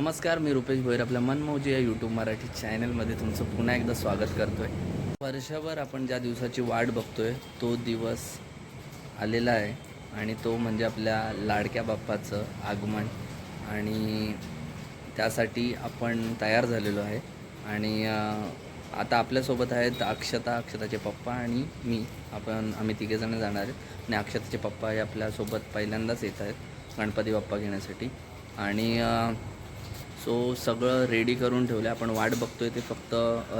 नमस्कार मी रुपेश भोईर आपल्या मनमौजी या यूट्यूब मराठी चॅनलमध्ये तुमचं पुन्हा एकदा स्वागत करतो आहे वर्षभर आपण ज्या दिवसाची वाट बघतोय तो दिवस आलेला आहे आणि तो म्हणजे आपल्या लाडक्या बाप्पाचं आगमन आणि त्यासाठी आपण तयार झालेलो आहे. आणि आता आपल्यासोबत आहेत अक्षता अक्षताचे पप्पा आणि मी. आपण आम्ही तिघेजणं जाणार आहेत आणि अक्षताचे पप्पा हे आपल्यासोबत पहिल्यांदाच येत आहेत गणपती बाप्पा घेण्यासाठी. आणि सो सगळं रेडी करून ठेवलं. आपण वाट बघतोय ते फक्त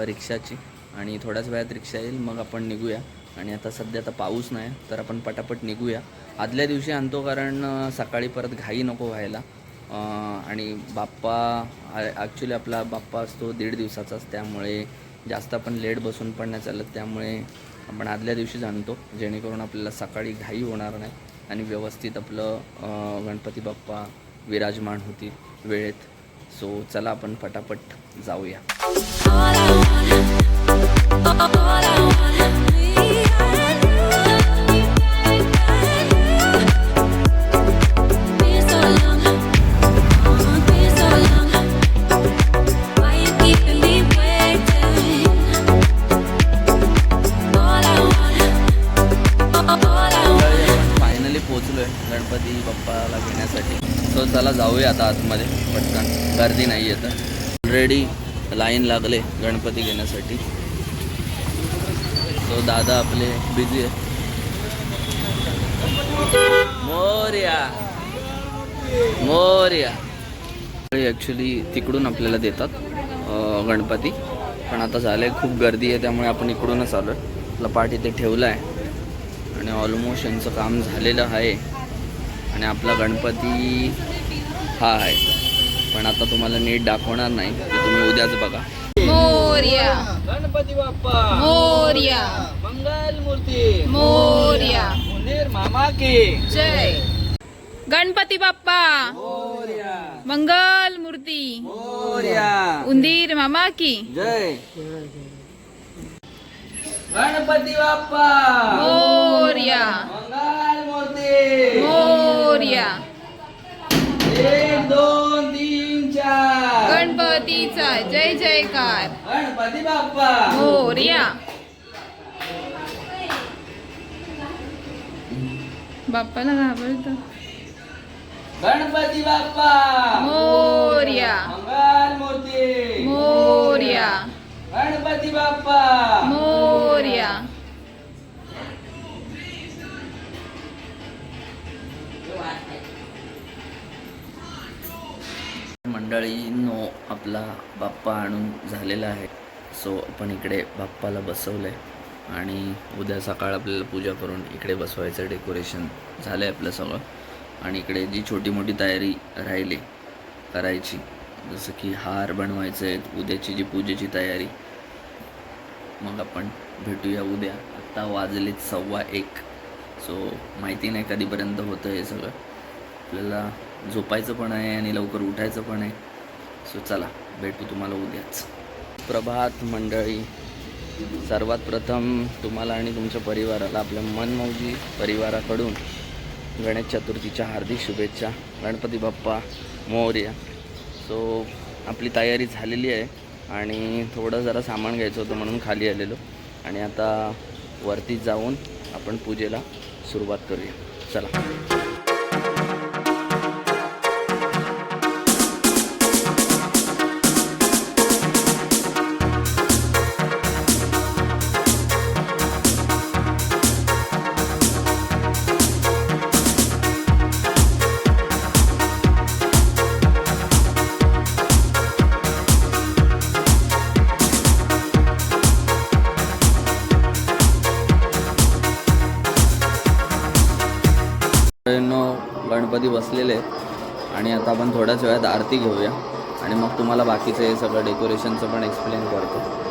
रिक्षाची. आणि थोड्याच वेळात रिक्षा येईल मग आपण निघूया. आणि आता सध्या आता पाऊस नाही तर आपण पटापट निघूया. आदल्या दिवशी आणतो कारण सकाळी परत घाई नको व्हायला. आणि बाप्पा ॲक्च्युली आपला बाप्पा असतो दीड दिवसाचाच त्यामुळे जास्त आपण लेट बसून पण नाही चालत. त्यामुळे आपण आदल्या दिवशीच आणतो जेणेकरून आपल्याला सकाळी घाई होणार नाही. आणि व्यवस्थित आपलं गणपती बाप्पा विराजमान होतील वेळेत. सो चला आपण फटाफट जाऊया. जाऊया आता आतमध्ये पटकन. गर्दी नाही आहे तर ऑलरेडी लाईन लागले गणपती घेण्यासाठी. सो दादा आपले बिझी आहे. मोर्या. मोर्या. ॲक्च्युली तिकडून आपल्याला देतात गणपती. पण आता झालं आहे खूप गर्दी आहे त्यामुळे आपण इकडूनच आलो आहे आपला पाठ इथे ठेवला आहे आणि ऑलमोस्ट यांचं काम झालेलं आहे. आणि आपला गणपती हा आहे. पण आता तुम्हाला नीट दाखवणार नाही तुम्ही उद्याच बघा. मोर्या. गणपती बाप्पा. मोर्या. मंगल मूर्ती मोर्या. मुनीर मामा की. जय. गणपती बाप्पा. मोर्या. मंगल मूर्ती मोर्या. उंदीर मामा की. जय. गणपती बाप्पा. मोर्या. मंगल मूर्ती मोर्या. एक दोन तीन चार. गणपतीचा. जय जयकार. गणपती बाप्पा. मोर्या बाप्पाला घाबरत. गणपती बाप्पा. मोर्या मंगल मूर्ती. मोर्या गणपती बाप्पा. मोर्या मंडळींनो आपला बाप्पा आणून झालेला आहे. सो आपण इकडे बाप्पाला बसवलं आहे आणि उद्या सकाळ आपल्याला पूजा करून इकडे बसवायचं डेकोरेशन झालं आहे आपलं सगळं आणि इकडे जी छोटी मोठी तयारी राहिली करायची जसं की हार बनवायचे आहेत उद्याची जी पूजेची तयारी मग आपण भेटूया उद्या. आत्ता वाजलेत सव्वा एक. सो माहिती नाही कधीपर्यंत होतं हे सगळं. आपल्याला झोपायचं पण आहे आणि लवकर उठायचं पण आहे. सो चला भेटू तुम्हाला उद्याच. प्रभात मंडळी सर्वात प्रथम तुम्हाला आणि तुमच्या परिवाराला आपल्या मनमौजी परिवाराकडून गणेश चतुर्थीच्या हार्दिक शुभेच्छा. गणपती बाप्पा मोर्या. सो आपली तयारी झालेली आहे आणि थोडं जरा सामान घ्यायचं होतं म्हणून खाली आलेलो. आणि आता वरती जाऊन आपण पूजेला सुरुवात करूया. चला. गणपती बसलेले आहेत. आणि आता आपण थोड्याच वेळात आरती घेऊया. आणि मग तुम्हाला बाकीचं हे सगळं डेकोरेशनचं पण एक्सप्लेन करतो.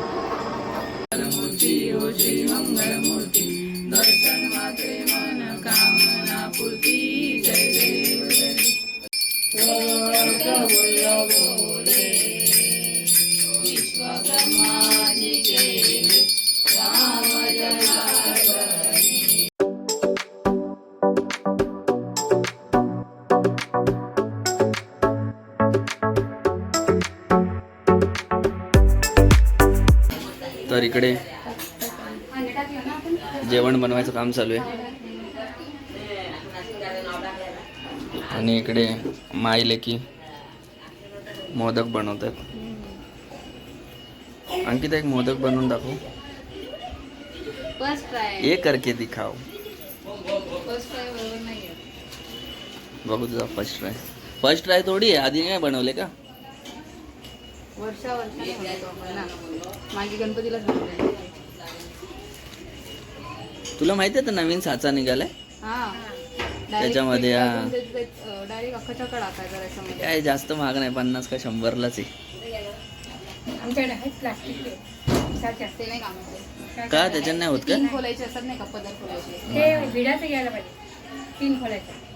काम चालू आहे. आणि इकडे माईले की मोदक बनवतात. अंकिता एक मोदक बनवून दाखव. ये करके नाही बघू तुझा फर्स्ट ट्राय फर्स्ट ट्राय थोडी आहे. आधी नाही बनवले का? वर्षा गणपतीलाच बनवले तुला माहिती आहे तर नवीन साचा निघालाय? हा. त्याच्यामध्ये, हा. काय जास्त महाग नाही पन्नास का शंभरलाच आहे. का त्याच्यात नाही होत का? तीन खोलायचे असतात नाही का पदर खोलायचे. तीन खोलायचं.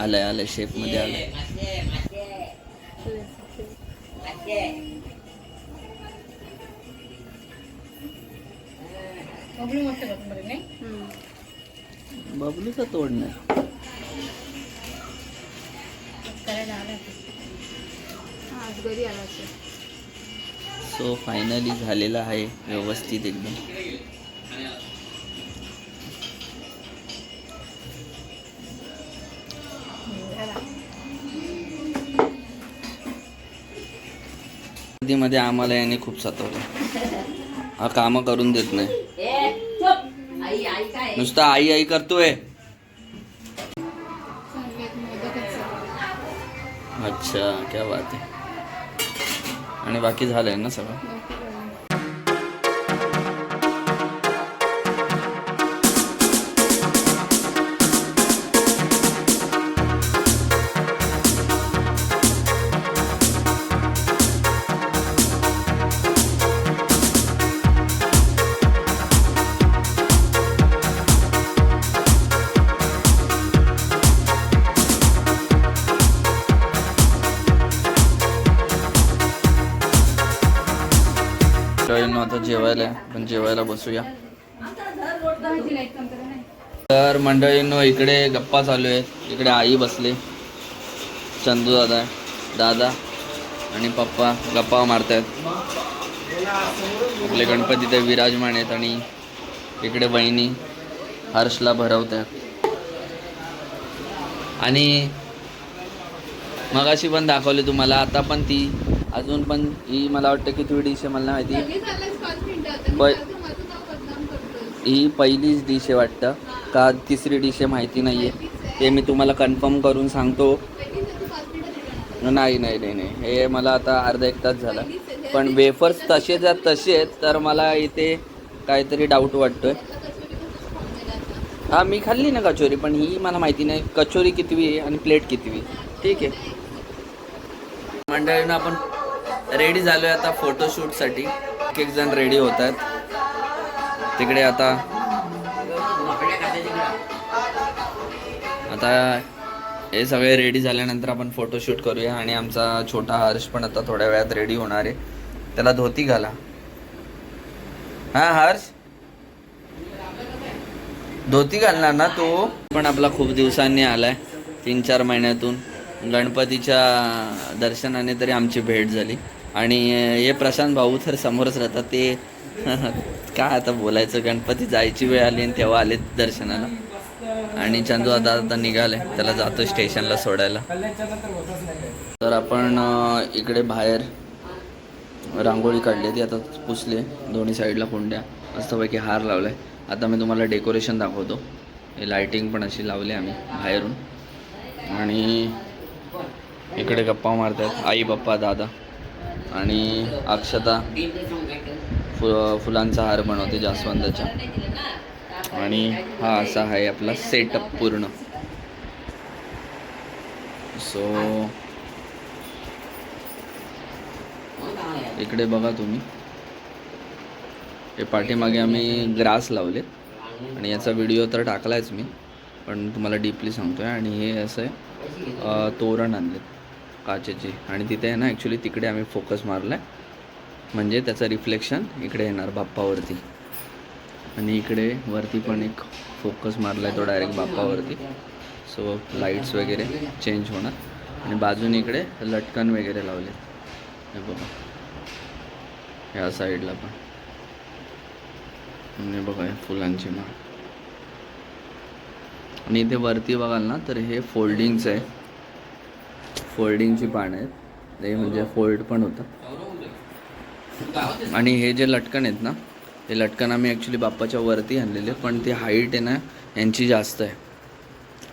आलंय आलंय शेपमध्ये आलंय. बबलूचा तोड नाही. करायला आला ते. हा, आज घरी आला असेल. सो फायनली झालेला आहे व्यवस्थित एकदम. मध्ये आम्हाला याने खूप सतवतो हा काम करून देत नाही. नुसतं आई आई करतोय. अच्छा क्या बात आहे. आणि बाकी झालंय ना सगळं? जेवायला पण जेवायला बसूया. तर मंडळींनो इकडे गप्पा चालू आहेत. इकडे आई बसले. चंदू दादा दादा आणि पप्पा गप्पा मारतायत. आपले गणपती ते विराजमान आहेत आणि इकडे बहिणी हर्षला भरवत आहेत आणि मगाशी पण दाखवली तुम्हाला आता पण ती अजून पण ही मला वाटतं की थोडीशी मला माहिती. पै- ही पहिलीच डिश आहे वाटतं. का तिसरी डिश आहे माहिती नाही आहे ते मी तुम्हाला कन्फर्म करून सांगतो. नाही नाही नाही नाही. हे मला आता अर्धा एक तास झाला. पण वेफर्स तसे जर तसे आहेत तर मला इथे काहीतरी डाऊट वाटतोय. हां मी खाल्ली ना कचोरी पण ही मला माहिती नाही. कचोरी कितवी आहे आणि प्लेट कितवी ठीक आहे. मंडळीनं आपण रेडी झालो आहे आता फोटोशूटसाठी एक एक जण रेडी होत आहेत तिकडे आता आता हे सगळे रेडी झाल्यानंतर आपण फोटोशूट करूया आणि आमचा छोटा हर्ष पण आता थोड्या वेळात रेडी होणार आहे. त्याला धोती घाला. हा हर्ष? धोती घालणार ना तो? पण आपला खूप दिवसांनी आलाय. तीन चार महिन्यातून. गणपतीच्या दर्शनाने तरी आमची भेट झाली. आणि हे प्रशांत भाऊ तर समोरच राहतात. ते काय आता बोलायचं? गणपती जायची वेळ आली आणि तेव्हा आले दर्शनाला. आणि चंदू आता आता निघाले. त्याला जातो स्टेशनला सोडायला. तर आपण इकडे बाहेर रांगोळी काढली ती. आता पुसले. दोन्ही साईडला कुंड्या. मस्तपैकी हार लावलाय. आता मी तुम्हाला डेकोरेशन दाखवतो. हे लायटिंग पण अशी लावली आम्ही बाहेरून. आणि इकडे गप्पा मारतात आई बाप्पा दादा. आणि अक्षता फु फुलांचा हार बनवते जास्वंदाच्या. आणि हा असा आहे आपला सेटअप पूर्ण. सो इकडे बघा तुम्ही. हे पाठीमागे आम्ही ग्रास लावले आणि याचा व्हिडिओ तर टाकलायच मी पण तुम्हाला डीपली सांगतोय. आणि हे असं आहे तोरण आणले काचेची. आणि तिथे आहे ना ॲक्च्युली तिकडे आम्ही फोकस मारला आहे म्हणजे त्याचं रिफ्लेक्शन इकडे येणार बाप्पावरती. आणि इकडे वरती पण एक फोकस मारला आहे तो डायरेक्ट बाप्पावरती. सो लाईट्स वगैरे चेंज होणार. आणि बाजूने इकडे लटकन वगैरे लावले. हे बघा. ह्या साईडला पण. म्हणजे बघा फुलांची माळ. आणि इथे वरती बघाल ना तर हे फोल्डिंगचं आहे. फोल्डिंगची पानं आहेत. ते म्हणजे फोल्ड पण होतं. आणि हे जे लटकन आहेत ना ते लटकन आम्ही ॲक्च्युली बाप्पाच्या वरती आणलेले पण ती हाईट आहे ना यांची जास्त आहे.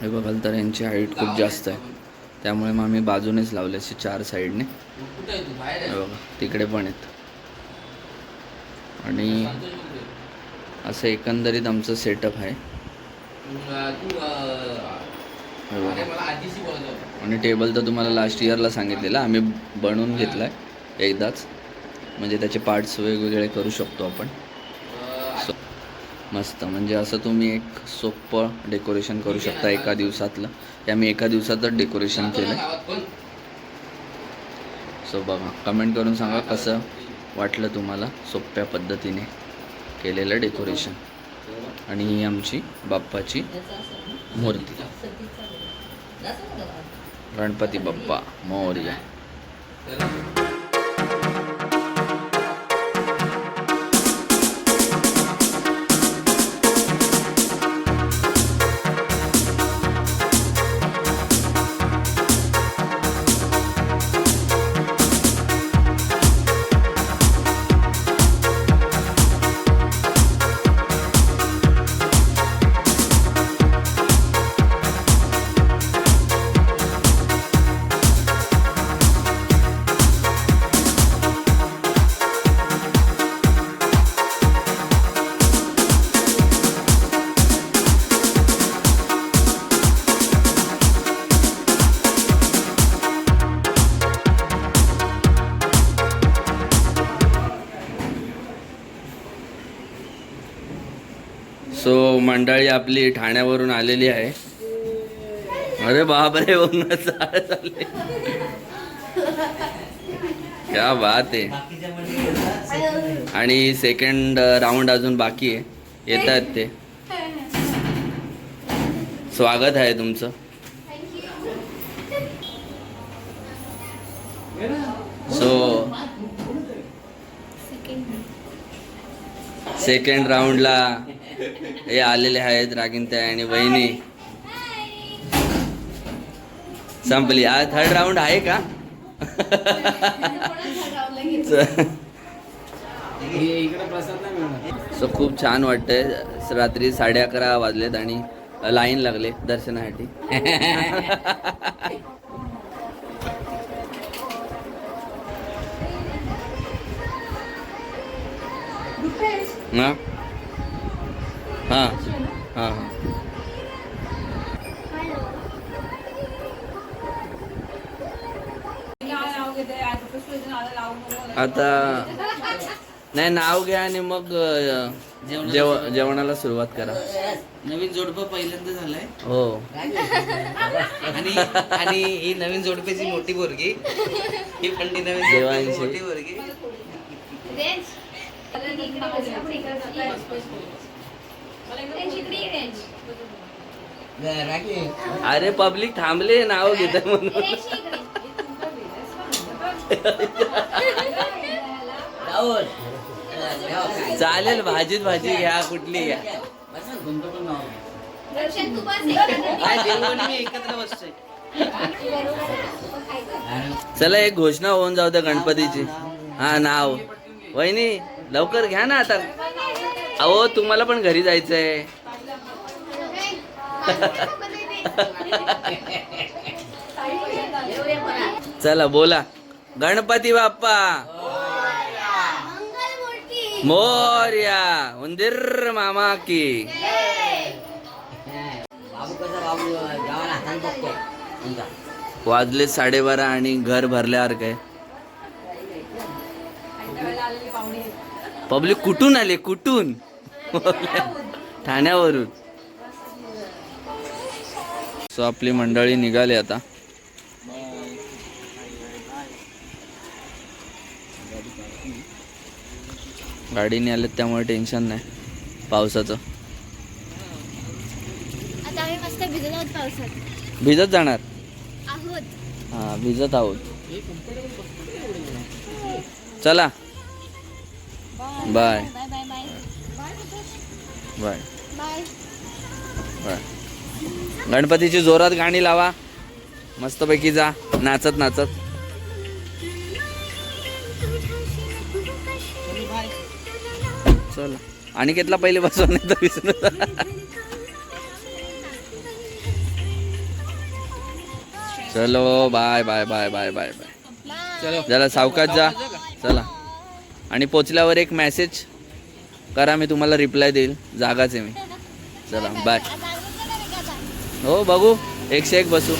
हे बघाल तर यांची हाईट खूप जास्त आहे. त्यामुळे मग आम्ही बाजूनेच लावले असे चार साईडने हे बघा तिकडे पण आहेत. आणि असं एकंदरीत आमचं सेटअप आहे. आणि टेबल तर तुम्हाला लास्ट इयरला सांगितलेलं आम्ही बनवून घेतला आहे एकदाच. म्हणजे त्याचे पार्ट्स वेगवेगळे करू शकतो आपण. So, मस्त. म्हणजे असं तुम्ही एक सोपं डेकोरेशन करू शकता एका दिवसातलं. ते आम्ही एका दिवसातच डेकोरेशन केलं सो बघा. कमेंट करून सांगा कसं वाटलं तुम्हाला सोप्या पद्धतीने केलेलं डेकोरेशन आणि ही आमची बाप्पाची मूर्ती. गणपती बाप्पा मोरया. सो मंडळी आपली ठाण्यावरून आलेली आहे. अरे बापरे क्या बात आहे. आणि सेकंड राऊंड अजून बाकी आहे. येत आहेत ते. स्वागत आहे तुमचं. सो सेकंड राऊंडला हे आलेले आहेत रागिंत्या आणि वहिनी. संपली. आज थर्ड राऊंड आहे का? सो खूप छान वाटतंय. रात्री साडे अकरा वाजलेत आणि लाईन लागले दर्शनासाठी. ना? हां हां हां. आता नाही नाव घ्या आणि मग जेव जेवणाला सुरुवात करा. नवीन जोडपं पहिल्यांदा झालंय. हो. आणि आणि ही नवीन जोडप्याची मोठी पोरगी. ही पण ती नवीन मोठी पोरगी. राखी अरे पब्लिक थांबले नाव घेत म्हणून. चालेल भाजीत भाजी घ्या कुठली घ्या. चला एक घोषणा होऊन जाऊ द्या गणपतीची. हा नाव. वहिनी लवकर घ्या ना आता. अहो तुम्हाला पण घरी जायचंय. चला बोला. गणपती बाप्पा. मोर्या. उंदीर मामा की. वाजले साडेबारा आणि घर भरल्यावर काय पब्लिक कुठून आले? कुठून? ठाण्यावरून. सो आपली मंडळी निघाली आता. गाडीने आलेत त्यामुळे टेन्शन नाही. पावसाचं. भिजत जाणार? आहोत. हां भिजत आहोत. चला. Bye bye bye bye bye bye bye गणपतीची जोरात गाणी लावा. मस्तपैकी जा. नाचत नाचत. चला. आणि घेतला पहिले बसवून नाही तर विसरू. चलो bye bye bye bye bye bye चला सावकाश जा. चला. आणि पोचल्यावर एक मेसेज करा मी तुम्हाला रिप्लाय देईल. जागाच आहे मी. चला बाय हो बघू. एकशे एक बसू.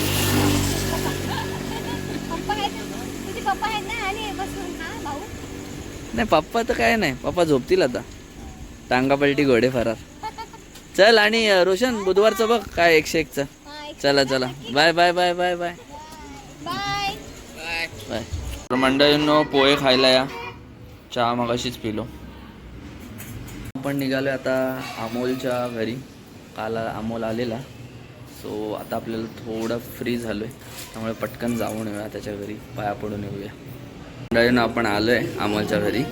नाही पप्पा तर काय नाही. पप्पा झोपतील आता. टांगा पलटी घोडे फरार. चल आणि रोशन बुधवारचं बघ काय एकशे एकचं एक चला चला. Bye bye bye bye bye bye bye मंडळींनो पोहे खायला या. चहा मगाशीच पिलो. आपण निघालो आता अमोलच्या घरी. काल अमोल आलेला. सो आता आपल्याला थोडं फ्री झालो आहे त्यामुळे पटकन जाऊन येऊया त्याच्या घरी. पाया पडून येऊया. आपण आलो आहे अमोलच्या घरी.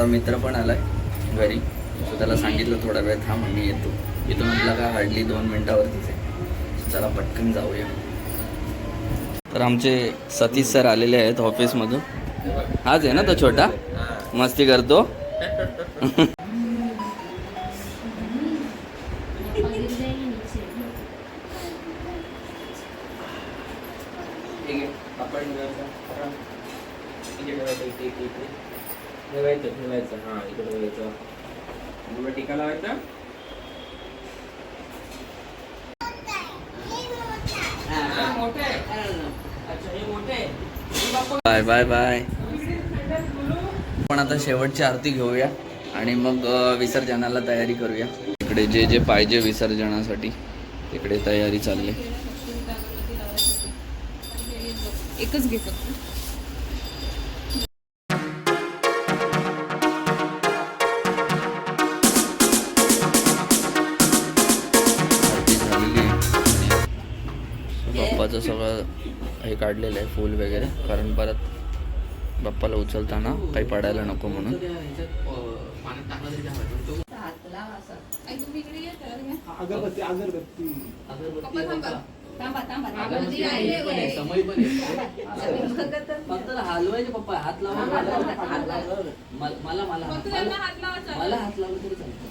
आता मित्र पण आला आहे घरी. सो त्याला सांगितलं थोडा वेळ थांब मी येतो. येतो म्हटलं का हार्डली दोन मिनटावरतीच आहे. चला पटकन जाऊया. तर आमचे सतीश सर आलेले आहेत ऑफिसमधून. हाच आहे ना तो छोटा? मस्ती करतो. ठेवायचं ठेवायचं. हा इकडे ठेवायचं. टीका लावायचा? मोठे. अच्छा हे मोठे. Bye bye bye. आपण आता शेवटची आरती घेऊया आणि मग विसर्जनाला तयारी करूया. इकडे जे जे पाहिजे विसर्जनासाठी तिकडे तयारी चालली. एकच घे फक्त. काढलेलं आहे फूल वगैरे. कारण परत बाप्पाला उचलताना काही पडायला नको म्हणून. थांबा थांबा. फक्त हलवायचे पप्पा. हात लावा मला मला मला. हात लावला तरी चालतं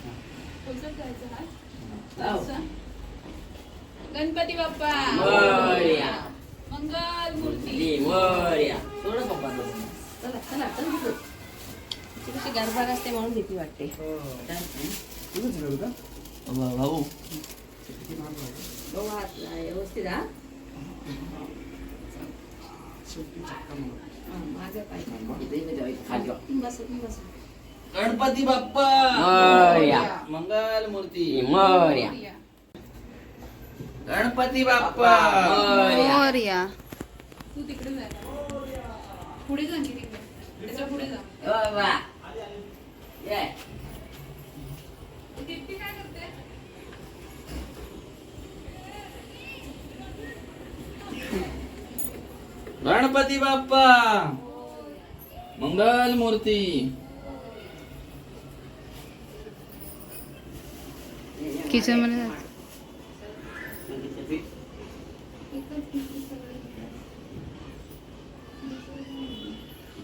गणपती बाप्पा. मोरया. मंगल मूर्ती मोरया. सोडा पप्पा चला चला चल तिकडे. ती कशी गरबार असते म्हणून भीती वाटते भाऊ भाऊ हात ला- व्यवस्थित हा हा, मागे पाहिजे बस बस गणपती बाप्पा मोरया. मंगल मूर्ती मोरया. गणपती बाप्पा. मोरया. तू तिकडे जा पुढे जा की तिकडे त्याच्या पुढे जा. बाबा. ये. दीप्ती काय करते? गणपती बाप्पा. मंगल मूर्ती. किचनमध्ये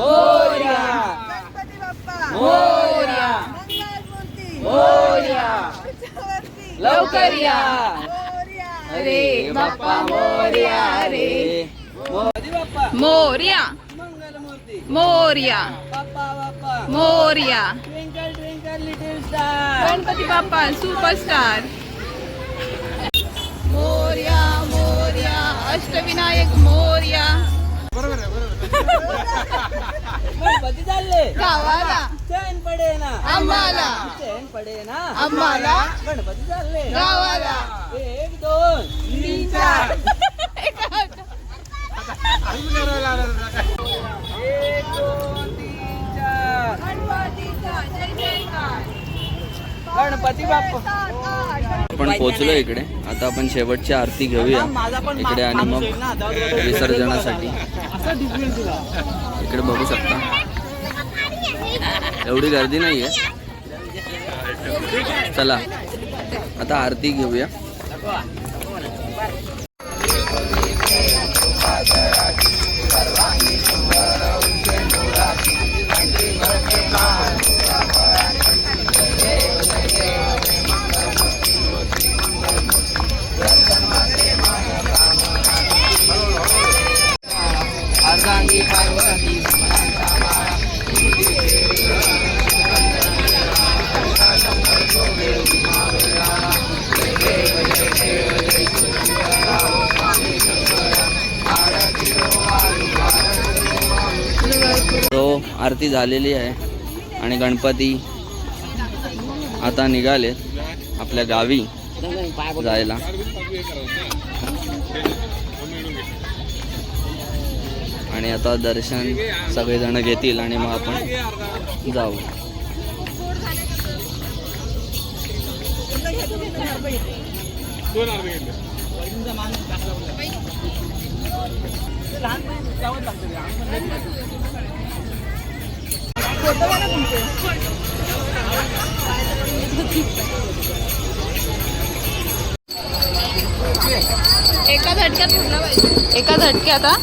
मोर्या. मोर्या. मोर्या. लवकर या. अरे बाप्पा मोर्या रे Bappa Morya. Mangal Murti Morya. Bappa Bappa. Morya. Twinkle twinkle little star Ganpati Bappa superstar Morya Morya. Ashtavinayak Morya. Ganpati गावाला. चैन पडे ना. आम्हाला. चैन पडे ना. आम्हाला. गणपती चालले. गावाला. एक दोन तीन चार. एक दोन तीन चार. गणपती बाप्पा. आपण पोहोचलो इकडे. आता आपण शेवटची आरती घेऊया. इकडे आणि मग विसर्जनासाठी. इकडे बघू शकता. एवढी गर्दी नाहीये. चला आता आरती घेऊया. आरती झालेली आहे आणि गणपती आता निघाले आपल्या गावी जायला. आणि आता दर्शन सगळेजण घेतील आणि मग आपण जाऊ. एका झटक्यात पूर्ण पाहिजे. एका झटक्यात हा?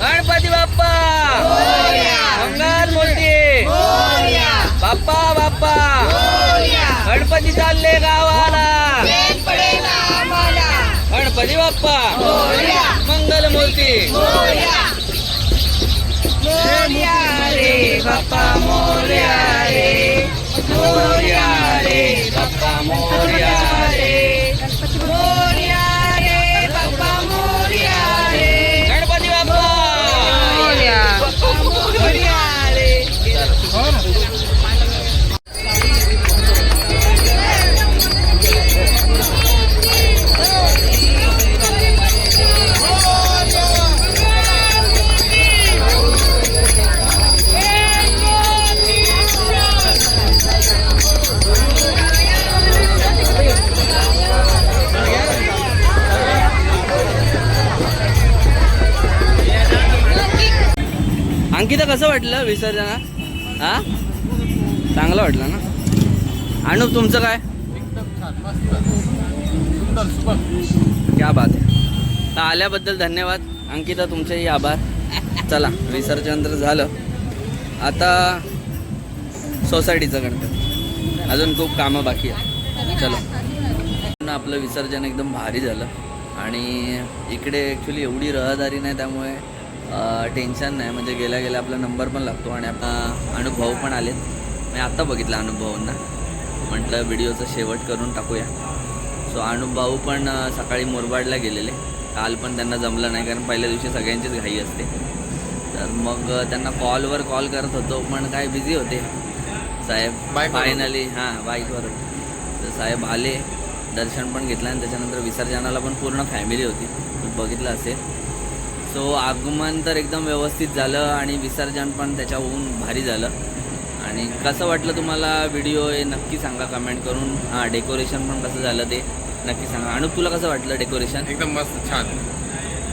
गणपती बाप्पा! मोरया. मंगल मूर्ती! बाप्पा बाप्पा! गणपती चालले गावाला! गणपती बाप्पा! मंगल मूर्ती! मोरया रे बाप्पा मोर्या रे रे बाप्पा मोर्या कसं वाटलं विसर्जनात हा? चांगलं वाटलं ना? अनुप तुमचं काय? क्या बात आहे. तर आल्याबद्दल धन्यवाद. अंकिता तुमचेही आभार. चला विसर्जन तर झालं. आता सोसायटीचं गणपती. अजून खूप कामं बाकी आहे चलो. आपलं विसर्जन एकदम भारी झालं. आणि इकडे ॲक्च्युली एवढी रहदारी नाही त्यामुळे टेन्शन नाही. म्हणजे गेल्या गेल्या आपला नंबर पण लागतो आणि आपला अनुभव पण आलेत. मी आत्ता बघितलं अनुभवांना. म्हटलं व्हिडिओचं शेवट करून टाकूया. सो अनुभव पण सकाळी मोरबाडला गेलेले. काल पण त्यांना जमलं नाही कारण पहिल्या दिवशी सगळ्यांचीच घाई असते. तर मग त्यांना कॉलवर कॉल करत होतो पण काय बिझी होते. साहेब बाईकवर फायनली हां बाईकवर तर साहेब आले दर्शन पण घेतलं आणि त्याच्यानंतर विसर्जनाला पण पूर्ण फॅमिली होती. बघितलं असेल. सो आगमन तर एकदम व्यवस्थित झालं आणि विसर्जन पण त्याच्याहून भारी झालं. आणि कसं वाटलं तुम्हाला व्हिडिओ हे नक्की सांगा कमेंट करून. हां डेकोरेशन पण कसं झालं ते नक्की सांगा. आणि तुला कसं वाटलं डेकोरेशन एकदम मस्त छान.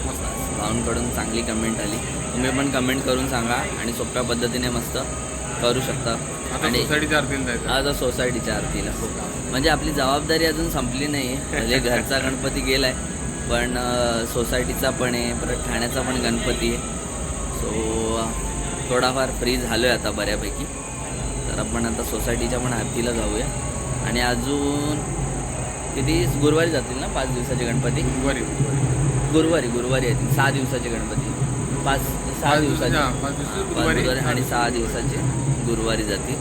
मस्त. भाऊंकडून चांगली कमेंट आली. तुम्ही पण कमेंट करून सांगा आणि सोप्या पद्धतीने मस्त करू शकता. आता आणि सोसायटीच्या आरतीला जायचं. आज सोसायटीच्या आरतीला. म्हणजे आपली जबाबदारी अजून संपली नाही म्हणजे घरचा गणपती गेलाय पण सोसायटीचा पण आहे परत ठाण्याचा पण गणपती आहे. सो थोडाफार फ्री झालो आहे आता बऱ्यापैकी. तर आपण आता सोसायटीच्या पण आरतीला जाऊया. आणि अजून किती? गुरुवारी जातील ना? पाच दिवसाचे गणपती? गुरुवारी गुरुवारी. गुरुवारी येतील. सहा दिवसाचे गणपती. पाच सहा दिवसाचे आणि सहा दिवसाचे गुरुवारी जातील.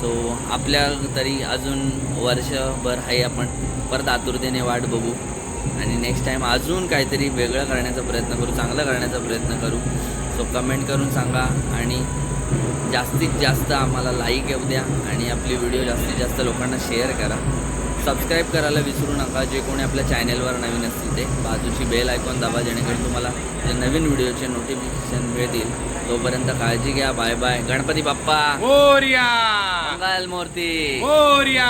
सो आपल्या तरी अजून वर्षभर आहे आपण. परत आतुरतेने वाट बघू. आणि नेक्स्ट टाईम अजून काहीतरी वेगळं करण्याचा प्रयत्न करू चांगलं करण्याचा प्रयत्न करू. सो कमेंट करून सांगा आणि जास्तीत जास्त आम्हाला लाईक येऊ द्या आणि आपली व्हिडिओ जास्तीत जास्त लोकांना शेअर करा. सबस्क्राईब करायला विसरू नका जे कोणी आपल्या चॅनेलवर नवीन असतील ते. बाजूची बेल ऐकून दाबा जेणेकरून तुम्हाला जे नवीन व्हिडिओचे नोटिफिकेशन मिळतील तोपर्यंत काळजी घ्या. Bye bye Ganpati Bappa! Morya Mangal Murti! Morya